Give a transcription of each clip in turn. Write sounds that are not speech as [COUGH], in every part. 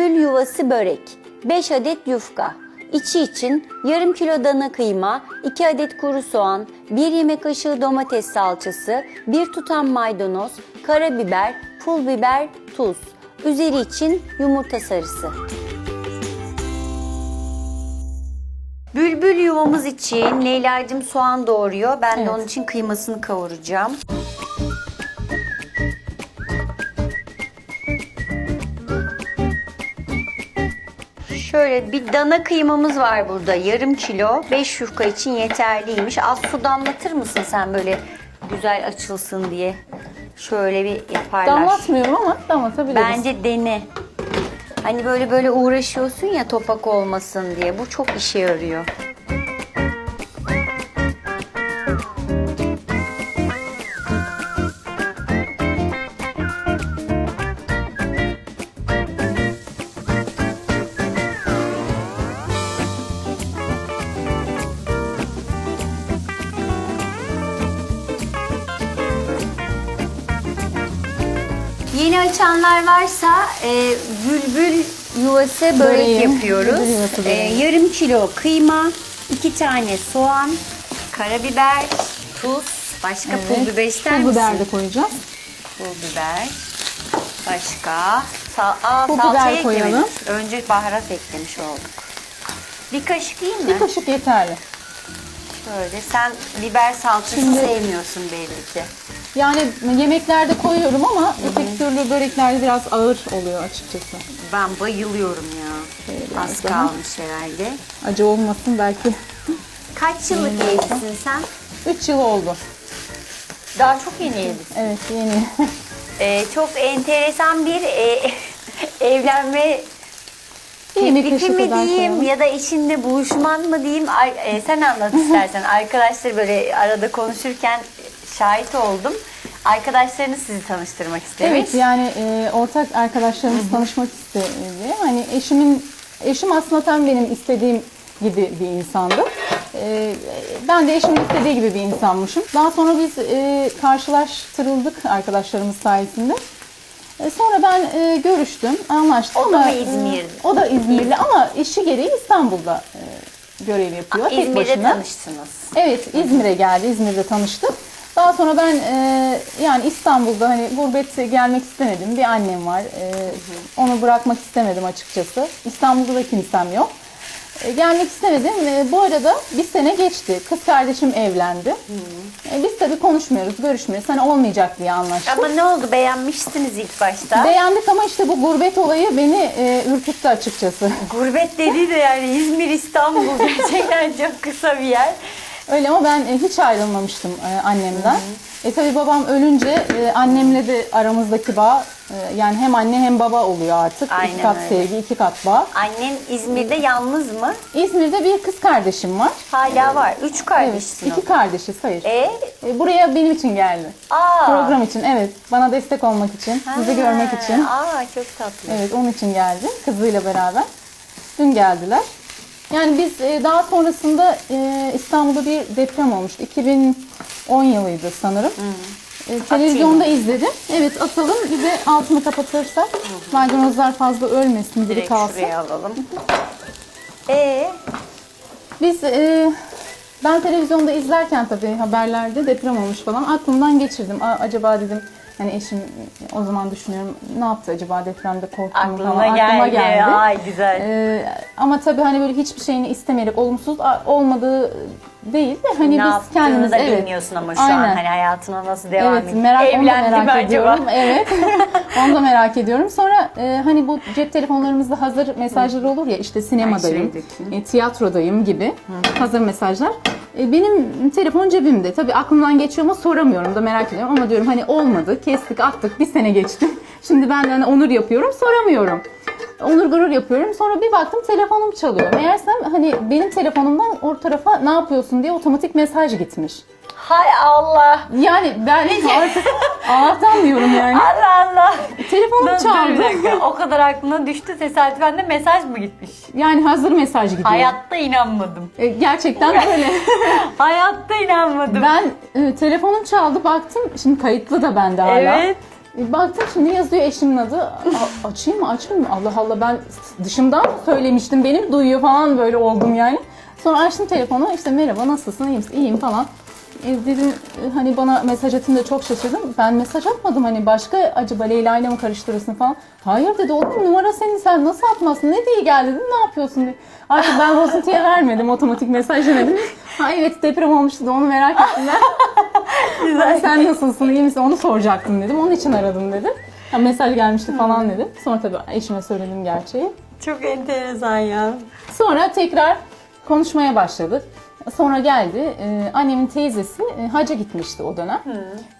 Bülbül yuvası börek, 5 adet yufka. İçi için yarım kilo dana kıyma, 2 adet kuru soğan, 1 yemek kaşığı domates salçası, 1 tutam maydanoz, karabiber, pul biber, tuz. Üzeri için yumurta sarısı. Bülbül yuvamız için Leyla'cığım soğan doğuruyor. Ben de Evet. onun için kıymasını kavuracağım. Şöyle bir dana kıymamız var burada. Yarım kilo. 5 yufka için yeterliymiş. Az su damlatır mısın sen böyle güzel açılsın diye? Şöyle bir yaparlar. Damlatmıyorum ama damlatabiliriz. Bence dene. Hani böyle böyle uğraşıyorsun ya topak olmasın diye. Bu çok işe yarıyor. Açanlar varsa e, bülbül yuvası börek Böreği, yapıyoruz. bülbül yuvası E, böreği. yarım kilo kıyma, iki tane soğan, karabiber, tuz, başka pul biber ister Pul misin? biber de koyacağız. Pul biber. Başka. Sa Aa, Pul salça biber eklemedik. koyalım. Önce baharat eklemiş olduk. Bir kaşık iyi mi? Bir kaşık yeterli. Şöyle. Sen biber salçası Şimdi- sevmiyorsun belli ki. Yani yemeklerde koyuyorum ama öteki türlü böreklerde biraz ağır oluyor açıkçası. Ben bayılıyorum ya. Şöyle Az daha. kalmış herhalde. Acı olmasın belki. Kaç yıllık evlisin sen? 3 yıl oldu. Daha çok yeni evlisin. Evet yeni. Ee, çok enteresan bir e, [LAUGHS] evlenme teklifi kaşığı mi kadar diyeyim koyalım. ya da eşinle buluşman mı diyeyim. Ay- e, sen anlat istersen. [LAUGHS] Arkadaşlar böyle arada konuşurken şahit oldum. Arkadaşlarınız sizi tanıştırmak istemiş. Evet yani e, ortak arkadaşlarımız tanışmak istedi. Hani eşimin eşim aslında tam benim istediğim gibi bir insandı. E, ben de eşimin istediği gibi bir insanmışım. Daha sonra biz e, karşılaştırıldık arkadaşlarımız sayesinde. E, sonra ben e, görüştüm, anlaştık. O da ama, e, İzmirli? o da İzmirli ama işi gereği İstanbul'da e, görev yapıyor. tek İzmir'de tanıştınız. Evet İzmir'e geldi. İzmir'de tanıştık. Daha sonra ben e, yani İstanbul'da hani gurbete gelmek istemedim. Bir annem var. E, onu bırakmak istemedim açıkçası. İstanbul'da da kimsem yok. E, gelmek istemedim. E, bu arada bir sene geçti. Kız kardeşim evlendi. E, biz tabii konuşmuyoruz, görüşmüyoruz. Hani olmayacak diye anlaştık. Ama ne oldu beğenmiştiniz ilk başta. Beğendik ama işte bu gurbet olayı beni e, ürküttü açıkçası. Gurbet dediği de yani İzmir, İstanbul gerçekten çok kısa bir yer. Öyle ama ben e, hiç ayrılmamıştım e, annemden. E tabii babam ölünce e, annemle de aramızdaki bağ e, yani hem anne hem baba oluyor artık. Aynen iki kat öyle. sevgi, iki kat bağ. Annen İzmir'de yalnız mı? İzmir'de bir kız kardeşim var. Hala var. Üç Evet, kardeşsin iki o. kardeşi sayır. E? E, buraya benim için geldi. Aa. Program için, evet. Bana destek olmak için, sizi görmek için. Aa çok tatlı. Evet, onun için geldi. Kızıyla beraber. Dün geldiler. Yani biz e, daha sonrasında e, İstanbul'da bir deprem olmuştu. 2010 yılıydı sanırım. E, televizyonda izledim. Evet atalım. Bir de altını kapatırsak maydanozlar fazla ölmesin, Direkt kalsın. şuraya alalım. E Biz e, ben televizyonda izlerken tabii haberlerde deprem olmuş falan aklımdan geçirdim. A- acaba dedim hani eşim o zaman düşünüyorum ne yaptı acaba depremde korktu mu aklına falan geldi. Ay güzel. Ee, ama tabii hani böyle hiçbir şeyini istemeyerek olumsuz olmadığı değil de hani ne biz kendimiz da evet. bilmiyorsun ama şu an Aynen. hani hayatına nasıl devam Evet ediyor. merak, onu da Evlendi mi merak acaba? ediyorum. [LAUGHS] Evet. [LAUGHS] onu da merak ediyorum. Sonra e, hani bu cep telefonlarımızda hazır mesajlar olur ya işte sinemadayım, Ay, şuradaki. e, tiyatrodayım gibi hazır mesajlar. E, benim telefon cebimde. Tabii aklımdan geçiyor ama soramıyorum da merak ediyorum. Ama diyorum hani olmadı, kestik, attık, bir sene geçti. [LAUGHS] Şimdi ben hani onur yapıyorum, soramıyorum. Onur gurur yapıyorum. Sonra bir baktım telefonum çalıyor. Meğersem hani benim telefonumdan o tarafa ne yapıyorsun diye otomatik mesaj gitmiş. Hay Allah. Yani ben artık [LAUGHS] yani. Allah Allah. Telefonum Dur, dur bir çaldı. dakika. O kadar aklına düştü tesadüfen de mesaj mı gitmiş? Yani hazır mesaj gidiyor. Hayatta inanmadım. E, Gerçekten öyle. [LAUGHS] Hayatta inanmadım. ben e, telefonum çaldı baktım. Şimdi kayıtlı da bende hala. Evet. E, Baktım şimdi yazıyor eşimin adı. A- açayım mı açmayayım mı? Allah Allah ben dışımdan mı söylemiştim benim duyuyor falan böyle oldum yani. Sonra açtım telefonu işte merhaba nasılsın iyi misin iyiyim falan. E, dedim e, hani bana mesaj atınca çok şaşırdım. Ben mesaj atmadım hani başka acaba Leyla ile mi karıştırırsın falan. Hayır dedi oğlum numara senin sen nasıl atmazsın ne diye geldi dedim ne yapıyorsun diye. Artık ben bozuntuya [LAUGHS] vermedim otomatik mesaj demedim. Ha evet deprem olmuştu da onu merak ettim ben. [LAUGHS] Sen nasılsın, iyi misin onu soracaktım dedim. Onun için aradım dedim. Ha, mesaj gelmişti falan dedim. Sonra tabii eşime söyledim gerçeği. Çok enteresan ya. Sonra tekrar konuşmaya başladık. Sonra geldi. e, annemin teyzesi e, hacca gitmişti o dönem.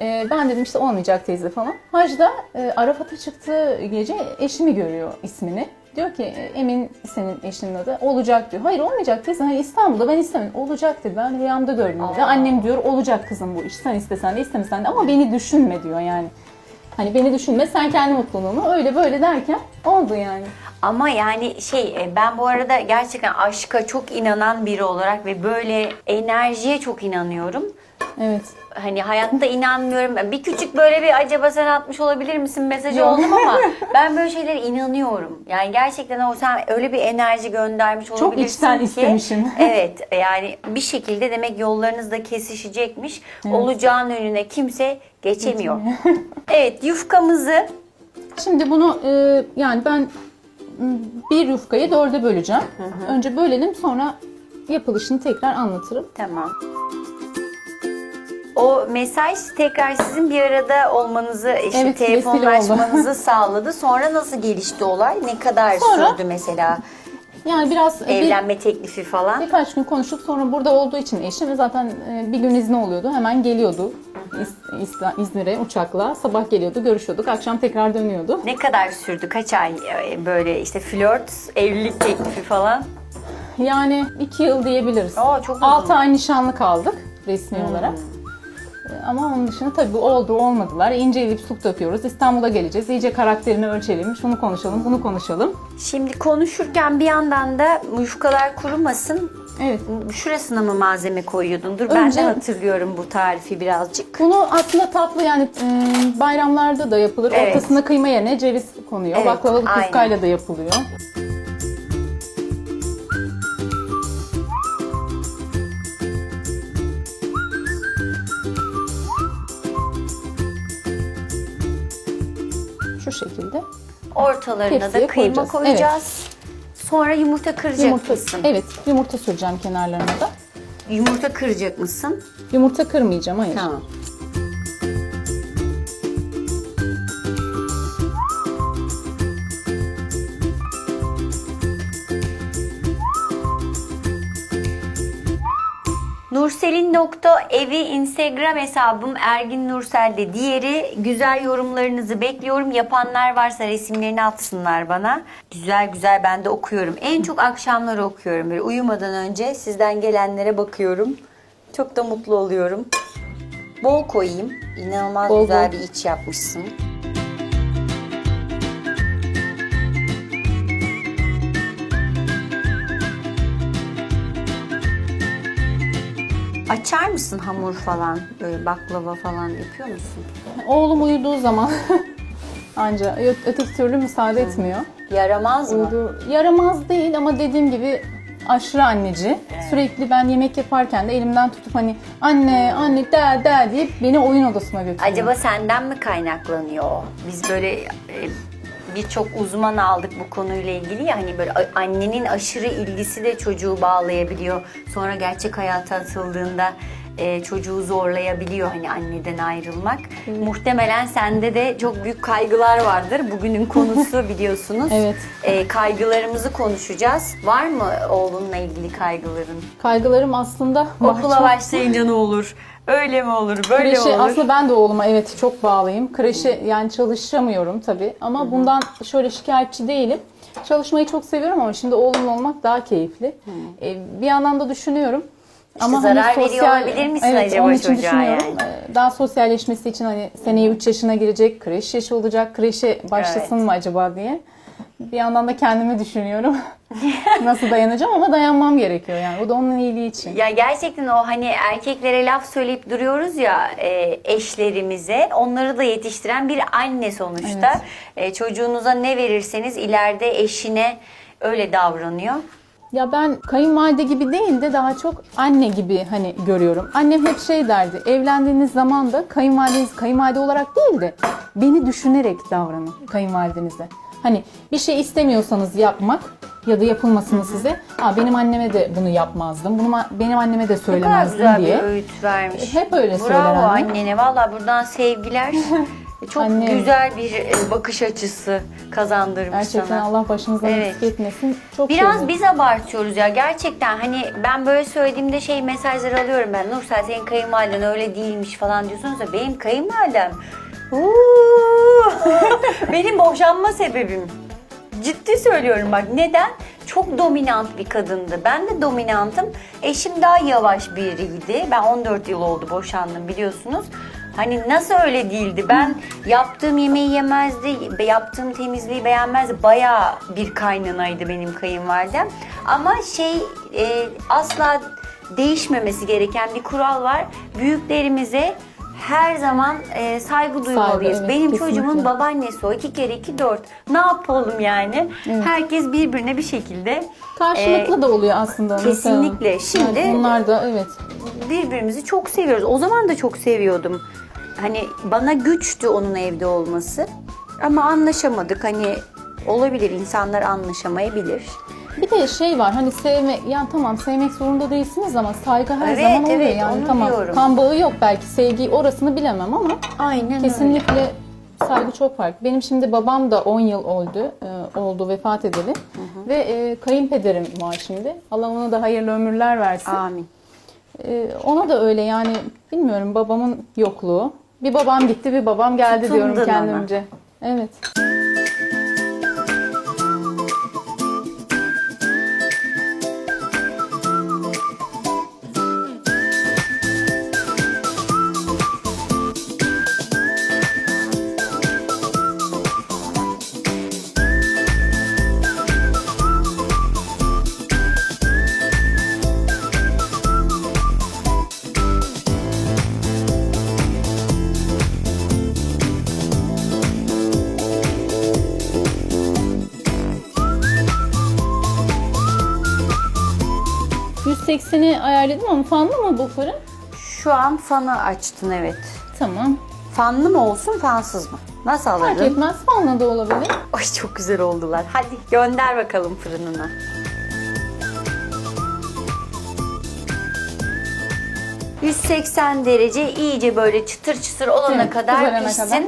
E, ben dedim işte olmayacak teyze falan. Hacda e, Arafat'a çıktığı gece eşimi görüyor ismini. Diyor ki e, Emin senin eşinin adı olacak diyor. Hayır olmayacak teyze. Hayır İstanbul'da ben istemiyorum. Olacak dedi. Ben rüyamda gördüm dedi. Annem diyor olacak kızım bu iş. Sen istesen de istemesen de ama beni düşünme diyor yani. Hani beni düşünme sen kendi mutluluğunu öyle böyle derken oldu yani. Ama yani şey e, ben bu arada gerçekten aşka çok inanan biri olarak ve böyle enerjiye çok inanıyorum. Evet. Hani hayatta inanmıyorum. Bir küçük böyle bir acaba sen atmış olabilir misin mesajı oldum ama [LAUGHS] ben böyle şeylere inanıyorum. Yani gerçekten o sen öyle bir enerji göndermiş olabilirsin içten ki. istemişim. [LAUGHS] Evet yani bir şekilde demek yollarınız da kesişecekmiş. Olacağın önüne kimse geçemiyor. [LAUGHS] evet yufkamızı Şimdi bunu e, yani ben m, bir yufkayı dörde böleceğim. Önce bölelim sonra yapılışını tekrar anlatırım. Tamam. O mesaj tekrar sizin bir arada olmanızı, işte Evet, vesile telefonlaşmanızı [LAUGHS] sağladı. Sonra nasıl gelişti olay? Ne kadar Sonra- sürdü mesela Yani biraz e, bir, evlenme teklifi falan? birkaç gün konuşup sonra burada olduğu için eşim zaten e, bir gün izni oluyordu. Hemen geliyordu İz- İz- İzmir'e uçakla. Sabah geliyordu, görüşüyorduk. Akşam tekrar dönüyordu. Ne kadar sürdü? Kaç ay e, böyle işte flört, evlilik teklifi falan? Yani iki yıl diyebiliriz. Aa, çok uzun. 6 ay nişanlı kaldık resmi olarak. E, Ama onun dışında tabii oldu olmadılar. İnce elip su döküyoruz. İstanbul'a geleceğiz. İyice karakterini ölçelim. Şunu konuşalım, bunu konuşalım. Şimdi konuşurken bir yandan da yufkalar kurumasın. Evet. Şurasına mı malzeme koyuyordun? Dur ben de hatırlıyorum bu tarifi birazcık. Bunu aslında tatlı yani e, bayramlarda da yapılır. Evet. Ortasına kıyma yerine ceviz konuyor. Evet, Baklavalı aynen. da yapılıyor. Şu şekilde. Ortalarına da kıyma koyacağız. koyacağız. Sonra yumurta kıracak Yumurta, mısın? evet, yumurta süreceğim kenarlarına da. Yumurta kıracak mısın? Yumurta kırmayacağım, hayır. Tamam. Nurselin.evi Instagram hesabım Ergin Nursel'de. Diğeri güzel yorumlarınızı bekliyorum. Yapanlar varsa resimlerini atsınlar bana. Güzel güzel ben de okuyorum. En çok akşamları okuyorum. Böyle uyumadan önce sizden gelenlere bakıyorum. Çok da mutlu oluyorum. Bol koyayım. İnanılmaz Bol güzel bol. bir iç yapmışsın. Açar mısın hamur falan? Böyle baklava falan yapıyor musun? Oğlum uyuduğu zaman [LAUGHS] anca ö- öteki türlü müsaade etmiyor. Yaramaz mı? Uyudu. Yaramaz değil ama dediğim gibi aşırı anneci. Sürekli ben yemek yaparken de elimden tutup hani anne anne der der deyip beni oyun odasına götürüyor. Acaba senden mi kaynaklanıyor? o? Biz böyle e, birçok uzman aldık bu konuyla ilgili ya hani böyle annenin aşırı ilgisi de çocuğu bağlayabiliyor. Sonra gerçek hayata atıldığında e, çocuğu zorlayabiliyor hani anneden ayrılmak. Muhtemelen sende de çok büyük kaygılar vardır. Bugünün konusu [LAUGHS] biliyorsunuz. Evet. E, kaygılarımızı konuşacağız. Var mı oğlunla ilgili kaygıların? Kaygılarım aslında Okula başlayınca ne olur? Öyle mi olur? Böyle mi Kreşe olur? aslında ben de oğluma evet çok bağlıyım. Kreşe yani çalışamıyorum tabii ama bundan şöyle şikayetçi değilim. Çalışmayı çok seviyorum ama şimdi oğlumla olmak daha keyifli. Ee, bir yandan da düşünüyorum. Hani zarar veriyor olabilir misin evet, acaba onun için çocuğa düşünüyorum. yani? Ee, Daha sosyalleşmesi için hani seneye 3 yaşına girecek, kreş yaşı olacak, kreşe başlasın Evet. mı acaba diye. Bir yandan da kendimi düşünüyorum. [LAUGHS] Nasıl dayanacağım ama dayanmam gerekiyor yani. Bu da onun iyiliği için. Ya gerçekten o hani erkeklere laf söyleyip duruyoruz ya e, eşlerimize onları da yetiştiren bir anne sonuçta. E, çocuğunuza ne verirseniz ileride eşine öyle davranıyor. Ya ben kayınvalide gibi değil de daha çok anne gibi hani görüyorum. Annem hep şey derdi. Evlendiğiniz zaman da kayınvalideniz kayınvalide olarak değil de beni düşünerek davranın kayınvalidenize. Hani bir şey istemiyorsanız yapmak ya da yapılmasını size. Aa, benim anneme de bunu yapmazdım. Bunu benim anneme de Ne kadar söylemezdim güzel diye. bir öğüt vermiş. Hep öyle söyler Bravo annem. annene. Valla buradan sevgiler. [LAUGHS] Çok Annem. güzel bir e, bakış açısı kazandırmış Gerçekten sana. Allah başınızdan Evet. eksik etmesin. Çok Biraz sevindim. biz abartıyoruz ya gerçekten hani ben böyle söylediğimde şey mesajları alıyorum ben Nursel senin kayınvaliden öyle değilmiş falan diyorsunuz da benim kayınvalidem uuu, [LAUGHS] benim boşanma sebebim. Ciddi söylüyorum bak neden? Çok dominant bir kadındı. Ben de dominantım. Eşim daha yavaş biriydi. Ben 14 yıl oldu boşandım biliyorsunuz. Hani nasıl öyle değildi? Ben yaptığım yemeği yemezdi, yaptığım temizliği beğenmezdi. Bayağı bir kaynanaydı benim kayınvalidem. Ama şey e, asla değişmemesi gereken bir kural var. Büyüklerimize her zaman e, saygı duymalıyız. evet, benim kesinlikle. çocuğumun babaannesi o. iki kere iki dört. Ne yapalım yani? Herkes birbirine bir şekilde Karşılıklı da oluyor aslında. Kesinlikle. Şimdi- Yani onlar da evet. birbirimizi çok seviyoruz. O zaman da çok seviyordum. Hani bana güçtü onun evde olması. Ama anlaşamadık. Hani olabilir insanlar anlaşamayabilir. Bir de şey var hani sevme yani tamam sevmek zorunda değilsiniz ama saygı her Evet, zaman oluyor evet, yani onu tamam diyorum. kan bağı yok belki sevgi orasını bilemem ama Aynen kesinlikle saygı çok farklı. Benim şimdi babam da 10 yıl oldu e, oldu vefat edeli ve e, kayınpederim var şimdi. Allah ona da hayırlı ömürler versin. Amin. E, ona da öyle yani bilmiyorum babamın yokluğu. Bir babam gitti bir babam geldi Tutundun diyorum ona. kendimce. Evet. ...180'i ayarladım ama fanlı mı bu fırın? Şu an fanı açtın evet. Tamam. Fanlı mı olsun fansız mı? Nasıl Fark alırdın? etmez fanlı da olabilir. Ay çok güzel oldular. Hadi gönder bakalım fırınına. ...180 derece iyice böyle çıtır çıtır olana kadar kızarana pişsin. kadar.